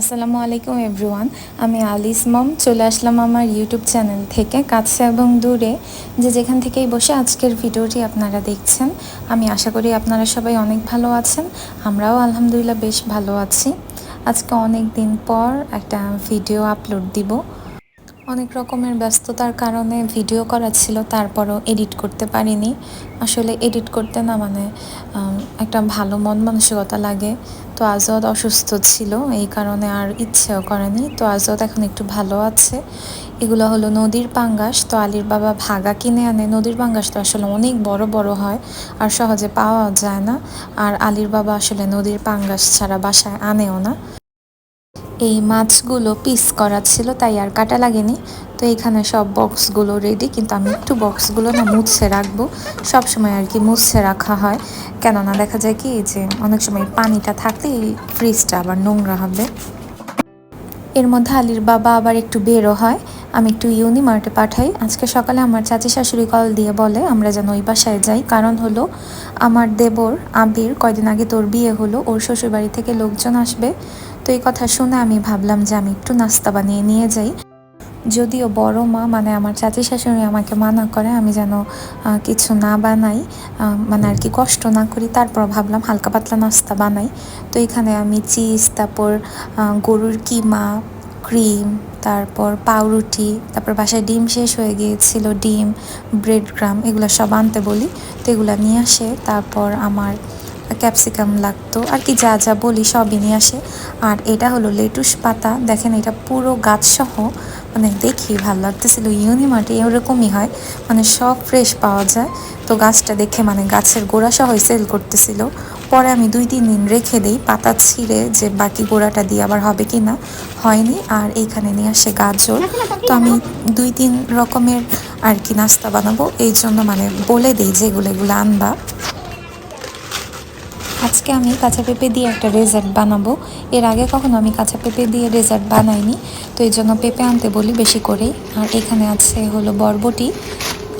আসসালামু আলাইকুম এভরিওয়ান, আমি আলিস মম, চলে আসলাম আমার ইউটিউব চ্যানেল থেকে, কাছে এবং দূরে। যে যেখান থেকেই বসে আজকের ভিডিওটি আপনারা দেখছেন, আমি আশা করি আপনারা সবাই অনেক ভালো আছেন, আমরাও আলহামদুলিল্লাহ বেশ ভালো আছি। আজকে অনেক দিন পর একটা ভিডিও আপলোড দিব। অনেক রকমের ব্যস্ততার কারণে ভিডিও করা ছিল, তারপরও এডিট করতে পারিনি। আসলে এডিট করতে না মানে একটা ভালো মন মানসিকতা লাগে। তো আজদ অসুস্থ ছিল, এই কারণে আর ইচ্ছেও করেনি। তো আজদ এখন একটু ভালো আছে। এগুলো হলো নদীর পাঙ্গাস। তো আলির বাবা ভাগা কিনে আনে। নদীর পাঙ্গাস তো আসলে অনেক বড় বড় হয় আর সহজে পাওয়া যায় না। আর আলির বাবা আসলে নদীর পাঙ্গাস ছাড়া বাসায় আনেও না। এই মাছগুলো পিস করা ছিল, তাই আর কাটা লাগেনি। তো এখানে সব বক্সগুলো রেডি কিন্তু আমি একটু বক্সগুলো না মুছে রাখব। সবসময় আর কি মুছে রাখা হয়। কেননা দেখা যায় কি যে, অনেক সময় পানিটা থাকলে এই ফ্রিজটা আবার নোংরা হবে। এর মধ্যে আলির বাবা আবার একটু বেরো হয়। আমি একটু ইউনি মার্টে পাঠাই। আজকে সকালে আমার চাচি শাশুড়ি কল দিয়ে বলে, আমরা যেন ওই বাসায় যাই। কারণ হলো, আমার দেবর আবির কয়দিন আগে তোর বিয়ে হলো, ওর শ্বশুরবাড়ি থেকে লোকজন আসবে। তো এই কথা শুনে আমি ভাবলাম যে আমি একটু নাস্তা বানিয়ে নিয়ে যাই। যদিও বড় মা মানে আমার চাচি শাশুড়ি আমাকে মানা করে, আমি যেন কিছু না বানাই মানে আর কি কষ্ট না করি, তারপর ভাবলাম হালকা পাতলা নাস্তা বানাই। তো এখানে আমি চিজ, তারপর গরুর কিমা ক্রিম তারপর পাউরুটি, তারপর বাসায় ডিম শেষ হয়ে গিয়েছিল, ডিম ব্রেড গ্রাম এগুলো সব আনতে বলি। তো এগুলো নিয়ে আসে, তারপর আমার ক্যাপসিকাম লাগতো। আর কি যা যা বলি সবই নিয়ে আসে। আর এটা হলো লেটুস পাতা। দেখেন এটা পুরো গাছসহ মানে দেখি ভালো লাগতেছিল। ইউনিমার্টে এরকমই হয় মানে সব ফ্রেশ পাওয়া যায়। তো গাছটা দেখে মানে গাছের গোড়া সহ সেল করতেছিল। পরে আমি দুই, তিন দিন রেখে দিই, পাতা ছিঁড়ে যে বাকি গোড়াটা দিয়ে আবার হবে কি না হয়নি, আর এইখানে নিয়ে আসে গাজর। তো আমি দুই, তিন রকমের আর কি নাস্তা বানাবো, এই জন্য মানে বলে দিই যেগুলো এগুলো আনবা। আজকে আমি কাঁচা পেঁপে দিয়ে একটা রেজার্ট বানাবো। এর আগে কখনো আমি কাঁচা পেঁপে দিয়ে রেজার্ট বানাইনি, তো এই জন্য পেঁপে আনতে বলি বেশি করেই। আর এখানে আছে হলো বরবটি।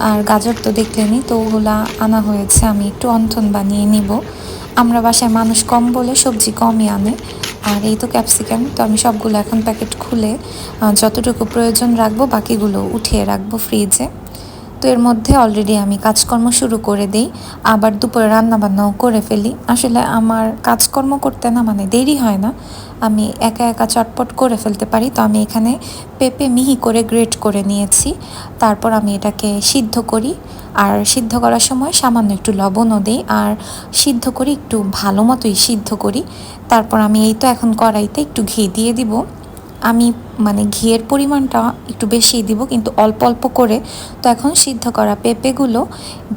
আর গাজর তো দেখলেনি তো ওগুলা আনা হয়েছে, আমি একটু অন্থন বানিয়ে নিব। আমরা বাসায় মানুষ কম বলে সবজি কমই আনে, আর এই তো ক্যাপসিকাম, তো আমি সবগুলো এখন প্যাকেট খুলে যতটুকু প্রয়োজন রাখব বাকিগুলো উঠিয়ে রাখব ফ্রিজে। তো এর মধ্যে অলরেডি আমি কাজকর্ম শুরু করে দিই, আবার দুপুরে রান্না বান্নাও করে ফেলি। আসলে আমার কাজকর্ম করতে না মানে দেরি হয় না। আমি একা একা চটপট করে ফেলতে পারি। তো আমি এখানে পেঁপে মিহি করে গ্রেট করে নিয়েছি। তারপর আমি এটাকে সিদ্ধ করি। আর সিদ্ধ করার সময় সামান্য একটু লবণও দিই। আর সিদ্ধ করি একটু ভালো মতোই সিদ্ধ করি। তারপর আমি এই তো এখন কড়াইতে একটু ঘি দিয়ে দিব। আমি মানে ঘিয়ের পরিমাণটা একটু বেশি দিব, কিন্তু অল্প অল্প করে। তো এখন সিদ্ধ করা পেঁপেগুলো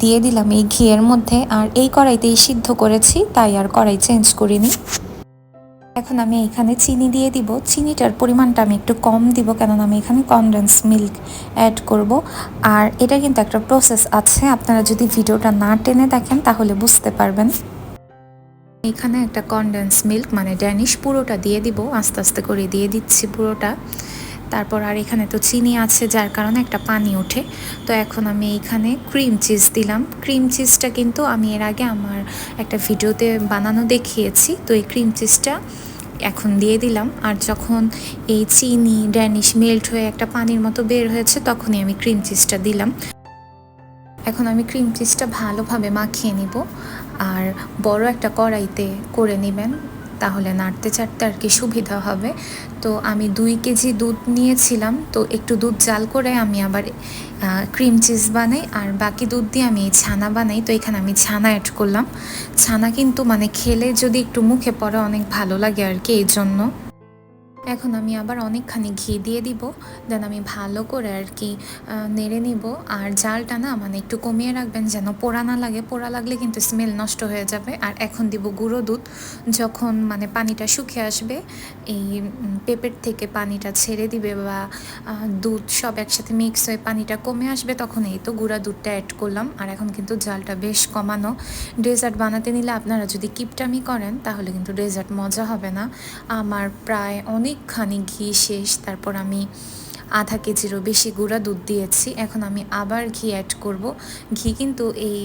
দিয়ে দিলাম এই ঘিয়ের মধ্যে। আর এই কড়াইতেই সিদ্ধ করেছি, তাই আর কড়াই চেঞ্জ করিনি। এখন আমি এখানে চিনি দিয়ে দিব। চিনিটার পরিমাণটা আমি একটু কম দিব, কেননা আমি এখানে কনডেন্স মিল্ক অ্যাড করব। আর এটা কিন্তু একটা প্রসেস আছে, আপনারা যদি ভিডিওটা না টেনে দেখেন, তাহলে বুঝতে পারবেন। এখানে একটা কনডেন্স মিল্ক মানে ড্যানিশ পুরোটা দিয়ে দিব, আস্তে আস্তে করে দিয়ে দিচ্ছি পুরোটা। তারপর আর এখানে তো চিনি আছে, যার কারণে একটা পানি ওঠে। তো এখন আমি এইখানে ক্রিম চিজ দিলাম। ক্রিম চিজটা কিন্তু আমি এর আগে আমার একটা ভিডিওতে বানানো দেখিয়েছি। তো এই ক্রিম চিজটা এখন দিয়ে দিলাম। আর যখন এই চিনি ড্যানিশ মেল্ট হয়ে একটা পানির মতো বের হয়েছে, তখনই আমি ক্রিম চিজটা দিলাম। এখন আমি ক্রিম চিজটা ভালোভাবে মাখিয়ে নিব। আর বড় একটা কড়াইতে করে নেবেন, তাহলে নাড়তে চাড়তে আর কি সুবিধা হবে। তো আমি দুই কেজি দুধ নিয়েছিলাম, তো একটু দুধ জাল করে আমি আবার ক্রিম চিজ বানাই আর বাকি দুধ দিয়ে আমি ছানা বানাই। তো এখানে আমি ছানা অ্যাড করলাম। ছানা কিন্তু মানে খেলে যদি একটু মুখে পড়ে অনেক ভালো লাগে আর কি এই জন্য এখন আমি আবার অনেকখানি ঘি দিয়ে দিব, দেন আমি ভালো করে আর কি নেড়ে নিব। আর জালটা না মানে একটু কমিয়ে রাখবেন যেন পোড়া না লাগে। পোড়া লাগলে কিন্তু স্মেল নষ্ট হয়ে যাবে। আর এখন দিব গুঁড়ো দুধ। যখন মানে পানিটা শুকিয়ে আসবে, এই পেঁপের থেকে পানিটা ছেড়ে দিবে বা দুধ সব একসাথে মিক্স হয়ে পানিটা কমে আসবে, তখন এই তো গুঁড়া দুধটা অ্যাড করলাম। আর এখন কিন্তু জালটা বেশ কমানো। ডেজার্ট বানাতে নিলে আপনারা যদি কিপটামি করেন, তাহলে কিন্তু ডেজার্ট মজা হবে না। আমার প্রায় অনেকখানি ঘি শেষ, তারপর আমি আধা কেজিরও বেশি গুঁড়া দুধ দিয়েছি। এখন আমি আবার ঘি অ্যাড করব। ঘি কিন্তু এই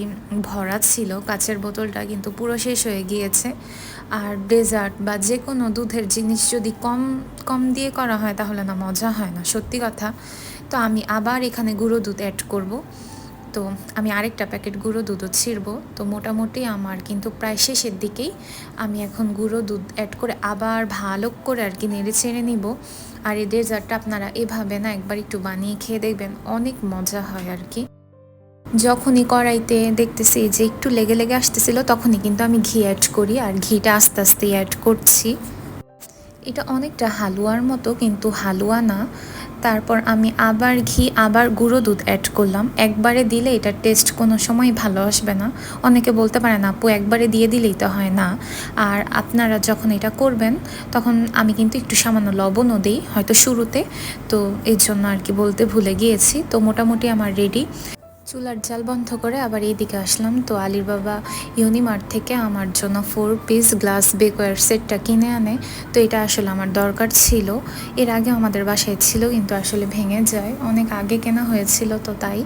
ভরা ছিল, কাচের বোতলটা কিন্তু পুরো শেষ হয়ে গিয়েছে। আর ডেজার্ট বা যে কোনো দুধের জিনিস যদি কম কম দিয়ে করা হয় তাহলে না, মজা হয় না, সত্যি কথা। তো আমি আবার এখানে গুঁড়ো দুধ অ্যাড করব। তো আমি আরেকটা প্যাকেট গুঁড়ো দুধও ছিড়ব। তো মোটামুটি আমার কিন্তু প্রায় শেষের দিকেই আমি এখন গুঁড়ো দুধ অ্যাড করে আবার ভালো করে আর কি নেড়ে ছেড়ে নিব। আর এই ডেজার্টটা আপনারা এভাবে না একবার একটু বানিয়ে খেয়ে দেখবেন, অনেক মজা হয় আর কি। যখনই কড়াইতে দেখতেছি যে একটু লেগে লেগে আসতেছিল, তখনই কিন্তু আমি ঘি অ্যাড করি আর ঘিটা আস্তে আস্তে অ্যাড করছি। এটা অনেকটা হালুয়ার মতো, কিন্তু হালুয়া না। তারপর আমি আবার ঘি, আবার গুঁড়ো দুধ অ্যাড করলাম। একবারে দিলে এটার টেস্ট কোনো সময় ভালো আসবে না। অনেকে বলতে পারে না, আপু, একবারে দিয়ে দিলেই তো হয় না। আর আপনারা যখন এটা করবেন, তখন আমি কিন্তু একটু সামান্য লবণও দিই, হয়তো শুরুতে। তো এর জন্য আর কি বলতে ভুলে গিয়েছি। তো মোটামুটি আমার রেডি চুলার জাল বন্ধ করে আবার এইদিকে আসলাম। তো আলির বাবা ইউনিমার্ট থেকে আমার জন্য ফোর পিস গ্লাস বেকওয়ার সেটটা কিনে আনে। তো এটা আসলে আমার দরকার ছিল। এর আগে আমাদের বাসায় ছিল, কিন্তু আসলে ভেঙে যায়। অনেক আগে কেনা হয়েছিল তো তাই।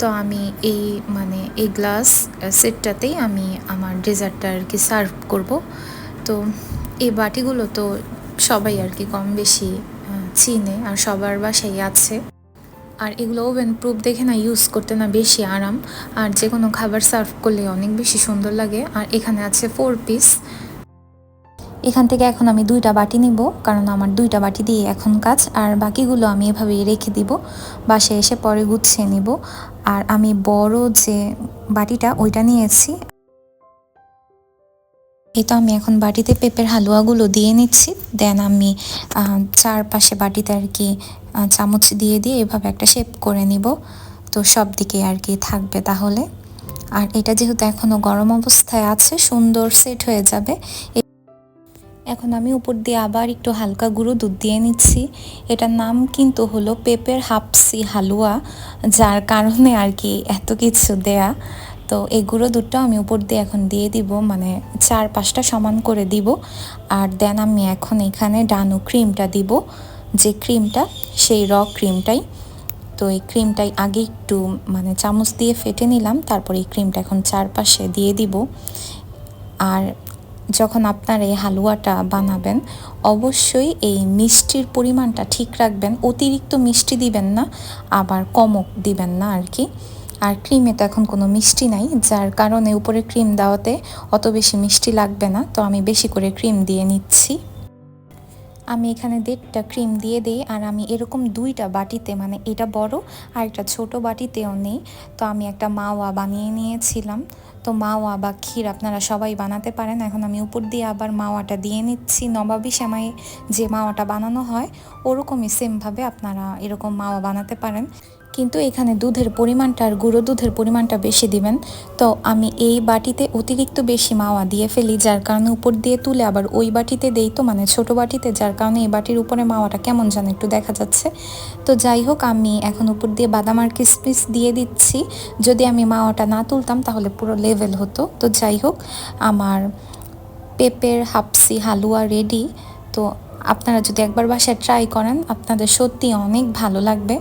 তো আমি এই মানে এই গ্লাস সেটটাতেই আমি আমার ডেজার্টটা আর কি সার্ভ করব। তো এই বাটিগুলো তো সবাই আর কি কম বেশি চিনে আর সবার বাসায় আছে। আর এগুলো ওভেন প্রুফ দেখে না ইউজ করতে না বেশি আরাম। আর যে কোনো খাবার সার্ভ করলে অনেক বেশি সুন্দর লাগে। আর এখানে আছে ফোর পিস এখান থেকে এখন আমি দুইটা বাটি নিব, কারণ আমার দুইটা বাটি দিয়ে এখন কাজ। আর বাকিগুলো আমি এভাবেই রেখে দিব বাসে এসে পরে গুছিয়ে নিব। আর আমি বড় যে বাটিটা, ওইটা নিয়েছি। এই তো আমি এখন বাটিতে পেঁপের হালুয়াগুলো দিয়ে নিচ্ছি। দেন আমি চারপাশে বাটিতে আর কি চামচ দিয়ে দিয়ে এভাবে একটা শেপ করে নিব। তো সব দিকে আর কি থাকবে তাহলে। আর এটা যেহেতু এখনও গরম অবস্থায় আছে, সুন্দর সেট হয়ে যাবে। এখন আমি উপর দিয়ে আবার একটু হালকা গুঁড়ো দুধ দিয়ে নিচ্ছি। এটার নাম কিন্তু হলো পেঁপের হাফসি হালুয়া, যার কারণে আর কি এত কিছু দেয়া। তো এই গুঁড়ো দুধটাও আমি উপর দিয়ে এখন দিয়ে দিব মানে চার পাঁচটা সমান করে দিব। আর দেন আমি এখন এখানে ডানু ক্রিমটা দিব, যে ক্রিমটা, সেই র ক্রিমটাই। তো এই ক্রিমটাই আগে একটু মানে চামচ দিয়ে ফেটে নিলাম, তারপর এই ক্রিমটা এখন চারপাশে দিয়ে দিব। আর যখন আপনার এই হালুয়াটা বানাবেন, অবশ্যই এই মিষ্টির পরিমাণটা ঠিক রাখবেন, অতিরিক্ত মিষ্টি দিবেন না, আবার কমক দিবেন না আর কি। আর ক্রিমে তো এখন কোনো মিষ্টি নাই, যার কারণে উপরে ক্রিম দেওয়াতে অত বেশি মিষ্টি লাগবে না, তো আমি বেশি করে ক্রিম দিয়ে নিচ্ছি। আমি এখানে দেড়টা ক্রিম দিয়ে দিই, আর আমি এরকম দুইটা বাটিতে মানে এটা বড় আর একটা ছোট বাটিতেও নেই, তো আমি একটা মাওয়া বানিয়ে নিয়েছিলাম। তো মাওয়া বা ক্ষীর আপনারা সবাই বানাতে পারেন, এখন আমি উপর দিয়ে আবার মাওয়াটা দিয়ে নিচ্ছি। নবাবি সেমাই যে মাওয়াটা বানানো হয়, ওরকমই সেমভাবে আপনারা এরকম মাওয়া বানাতে পারেন। কিন্তু এখানে দুধের পরিমাণটা আর গুঁড়ো দুধের পরিমাণটা বেশি দিবেন। তো আমি এই বাটিতে অতিরিক্ত বেশি মাওয়া দিয়ে ফেলি, যার কারণে উপর দিয়ে তুলে আবার ওই বাটিতে দেই তো মানে ছোট বাটিতে, যার কারণে এই বাটির উপরে মাওয়াটা কেমন যেন একটু দেখা যাচ্ছে। তো যাই হোক, আমি এখন উপর দিয়ে বাদাম আর কিসমিস দিয়ে দিচ্ছি। যদি আমি মাওয়াটা না তুলতাম, তাহলে পুরো লেভেল হতো। তো যাই হোক, আমার পেঁপের হাপসি হালুয়া রেডি তো আপনারা যদি একবার বাসায় ট্রাই করেন, আপনাদের সত্যি অনেক ভালো লাগবে।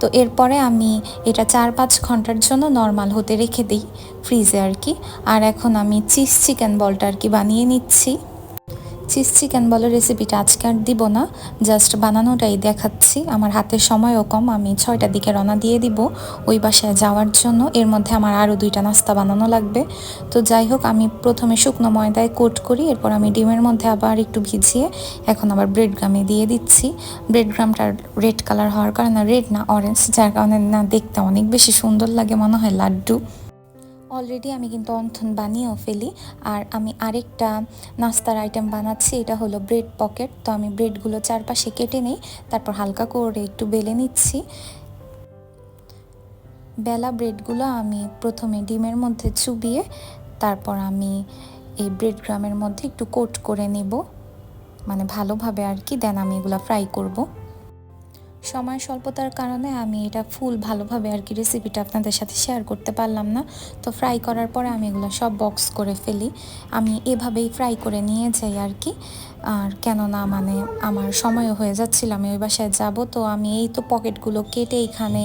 তো এরপরে আমি এটা চার পাঁচ ঘণ্টার জন্য নর্মাল হতে রেখে দিই ফ্রিজে আর কি। আর এখন আমি চিজ চিকেন বলটা আর কি বানিয়ে নিচ্ছি। চিজ চিকেন বলের রেসিপিটা আজকে আর দিব না। জাস্ট বানানোটাই দেখাচ্ছি। আমার হাতের সময়ও কম, আমি ছয়টার দিকে রওনা দিয়ে দিব ওই বাসায় যাওয়ার জন্য। এর মধ্যে আমার আরও দুইটা নাস্তা বানানো লাগবে। তো যাই হোক, আমি প্রথমে শুকনো ময়দায় কোট করি, এরপর আমি ডিমের মধ্যে আবার একটু ভিজিয়ে এখন আবার ব্রেড গ্রামে দিয়ে দিচ্ছি। ব্রেড গ্রামটা রেড কালার হওয়ার কারণে রেড না অরেঞ্জ যার কারণে না দেখতে অনেক বেশি সুন্দর লাগে, মনে হয় লাড্ডু। অলরেডি আমি কিন্তু অন্থন বানিয়েও ফেলি। আর আমি আরেকটা নাস্তার আইটেম বানাচ্ছি, এটা হলো ব্রেড পকেট তো আমি ব্রেডগুলো চারপাশে কেটে নিই, তারপর হালকা করে একটু বেলে নিচ্ছি। বেলা ব্রেডগুলো আমি প্রথমে ডিমের মধ্যে চুবিয়ে, তারপর আমি এই ব্রেড গ্রামের মধ্যে একটু কোট করে নেব। মানে ভালোভাবে আর কি, দেন আমি এগুলো ফ্রাই করব। সময় স্বল্পতার কারণে আমি এটা ফুল ভালোভাবে আর কি রেসিপিটা আপনাদের সাথে শেয়ার করতে পারলাম না। তো ফ্রাই করার পরে আমি এগুলো সব বক্স করে ফেলি। আমি এভাবেই ফ্রাই করে নিয়ে যাই আর কি। আর কেননা মানে আমার সময়ও হয়ে যাচ্ছিল, আমি ওই বাসায় যাব। তো আমি এই তো পকেটগুলো কেটে এখানে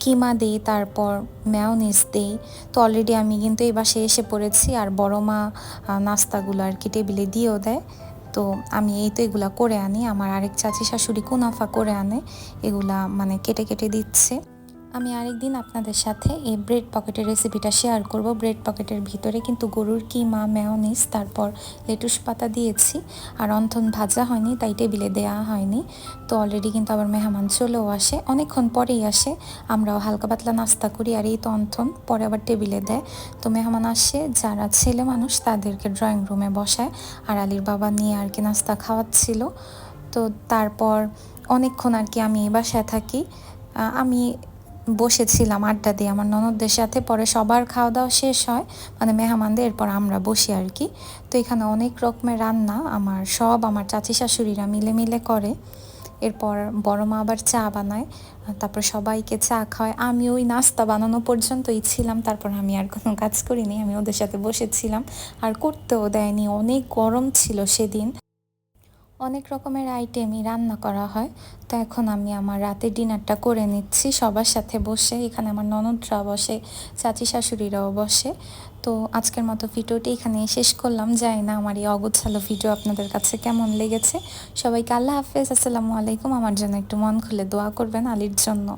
কিমা দিই, তারপর ম্যাওনিস দিই। তো অলরেডি আমি কিন্তু এই বাসায় এসে পড়েছি। আর বড় মা নাস্তাগুলো আর কি টেবিলে দিয়েও দেয়। তো আমি এই তো এগুলা করে আনি। আমার আরেক চাচি শাশুড়ি কুনাফা করে আনে। এগুলা মানে কেটে কেটে দিচ্ছে। আমি আরেকদিন আপনাদের সাথে এই ব্রেড পকেটের রেসিপিটা শেয়ার করব। ব্রেড পকেটের ভিতরে কিন্তু গরুর কিমা ম্যাওনিস তারপর লেটুস পাতা দিয়েছি আর অন্থন ভাজা হয়নি, তাই টেবিলে দেওয়া হয়নি। তো অলরেডি কিন্তু আবার মেহমান চলেও আসে। অনেকক্ষণ পরেই আসে, আমরাও হালকা পাতলা নাস্তা করি আর এই তো অন্থন, পরে আবার টেবিলে দেয়। তো মেহমান আসে, যারা ছেলে মানুষ তাদেরকে ড্রয়িং রুমে বসায় আর আলীর বাবা নিয়ে আর কি নাস্তা খাওয়াচ্ছিল। তো তারপর অনেকক্ষণ আর কি আমি এই বাসায় থাকি। আমি বসেছিলাম আড্ডা দিয়ে। আমার ননদদের সাথে। পরে সবার খাওয়া দাওয়া শেষ হয়। মানে মেহমানদের, এরপর আমরা বসি আর কি। তো এখানে অনেক রকমের রান্না। আমার সব আমার চাচি শাশুড়িরা মিলে মিলে করে। এরপর বড় মা আবার চা বানায়। তারপর সবাইকে চা খাওয়ায়। আমি ওই নাস্তা বানানো পর্যন্তই ছিলাম। তারপর আমি আর কোনো কাজ করিনি। আমি ওদের সাথে বসেছিলাম। আর করতেও দেয়নি। অনেক গরম ছিল সেদিন। অনেক রকমের আইটেমই রান্না করা হয়। তো এখন আমি আমার রাতে ডিনারটা করে নিচ্ছি। সবার সাথে বসে, এখানে আমার ননদরা বসে, চাচি শাশুড়িরাও বসে। তো আজকের মতো ভিডিওটি এখানে শেষ করলাম। যাই না আমার এই অগোছালো ভিডিও আপনাদের কাছে কেমন লেগেছে। সবাইকে আল্লাহ হাফেজ। আসসালামু আলাইকুম। আমার জন্য একটু মন খুলে দোয়া করবেন আলীর জন্য।